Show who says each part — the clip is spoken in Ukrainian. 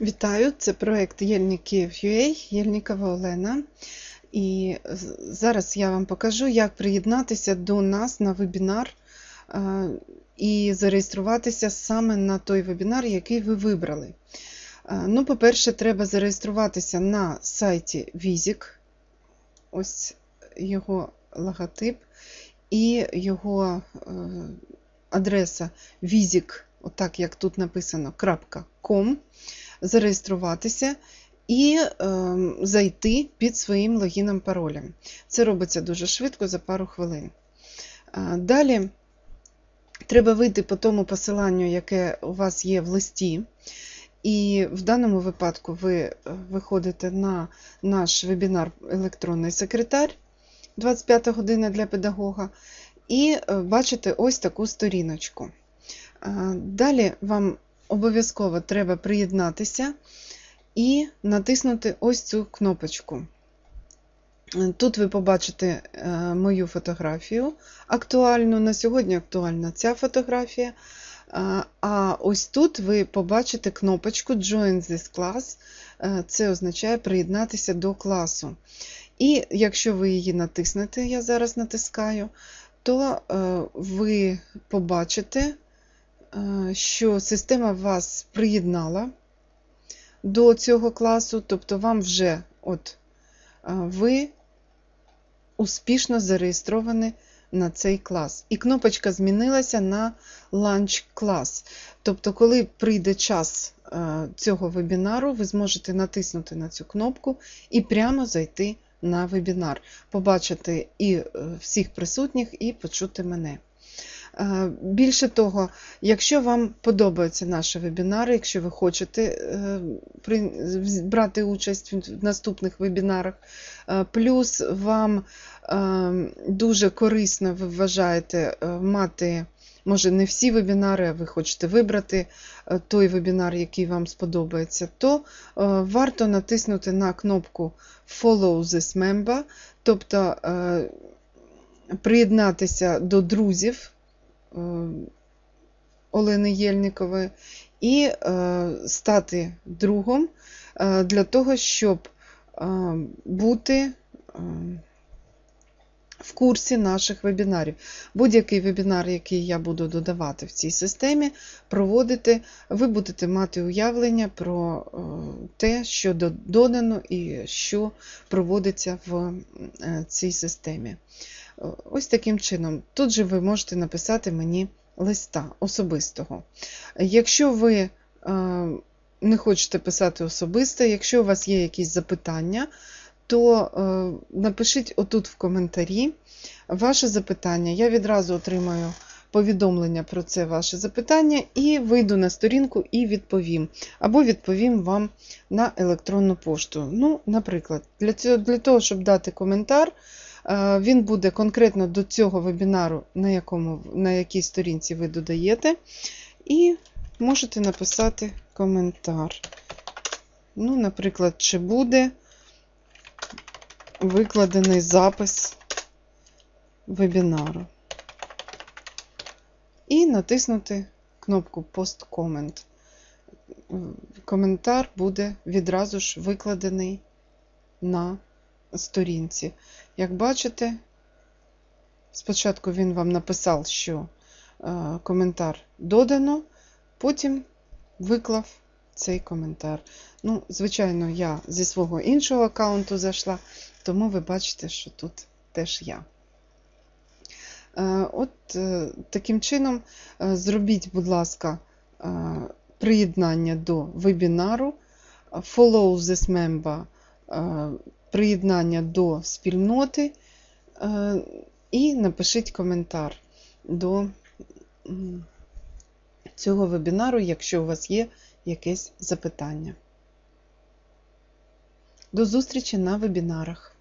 Speaker 1: Вітаю! Це проект Єльників.ua, Єльнікова Олена. І зараз я вам покажу, як приєднатися до нас на вебінар і зареєструватися саме на той вебінар, який ви вибрали. Ну, По-перше, треба зареєструватися на сайті Vizik. Ось його логотип і його е, адреса vizik, отак як тут написано, .com зареєструватися і е, зайти під своїм логіном паролем. Це робиться дуже швидко за пару хвилин. Далі треба вийти по тому посиланню, яке у вас є в листі. І в даному випадку ви е, виходите на наш вебінар Електронний секретар 25 година для педагога, і е, бачите ось таку сторіночку. Далі вам обов'язково треба приєднатися і натиснути ось цю кнопочку. Тут ви побачите е, мою фотографію актуальну. На сьогодні актуальна ця фотографія. А ось тут ви побачите кнопочку Join this class. Е, це означає приєднатися до класу. І якщо ви її натиснете, я зараз натискаю, то е, ви побачите Е, що система вас приєднала до цього класу, тобто вам вже от е, ви успішно зареєстровані на цей клас. І кнопочка змінилася на Launch клас. Тобто, коли прийде час е, цього вебінару, ви зможете натиснути на цю кнопку і прямо зайти на вебінар, побачити і всіх присутніх, і почути мене. Е, більше того, якщо вам подобаються наші вебінари, якщо ви хочете е, брати участь в наступних вебінарах, е, плюс вам дуже корисно ви вважаєте мати, може, не всі вебінари, а ви хочете вибрати той вебінар, який вам сподобається, то варто натиснути на кнопку Follow this member, тобто приєднатися до друзів. Е, Олени Єльникової і е, стати другом е, для того, щоб бути в курсі наших вебінарів. Будь-який вебінар, який я буду додавати в цій системі, проводити, ви будете мати уявлення про те, що додано і що проводиться в цій системі. Ось таким чином. Тут же ви можете написати мені листа особистого. Якщо ви е, не хочете писати особисто, якщо у вас є якісь запитання, то е, напишіть отут в коментарі ваше запитання. Я відразу отримаю повідомлення про це ваше запитання і вийду на сторінку і відповім. Або відповім вам на електронну пошту. Ну, Наприклад, для, цього, для того, щоб дати коментар. Е, він буде конкретно до цього вебінару, на якому, на якій сторінці ви додаєте, і можете написати коментар. Ну, Наприклад, чи буде викладений запис вебінару. І натиснути кнопку Post-Comment. Коментар буде відразу ж викладений на сторінці. Як бачите, спочатку він вам написав, що е, коментар додано, потім виклав цей коментар. Ну, Звичайно, я зі свого іншого аккаунту зайшла, тому ви бачите, що тут теж я. Е, от е, таким чином, зробіть, будь ласка, приєднання до вебінару. Follow this member приєднання до спільноти е, і напишіть коментар до цього вебінару, якщо у вас є якесь запитання. До зустрічі на вебінарах.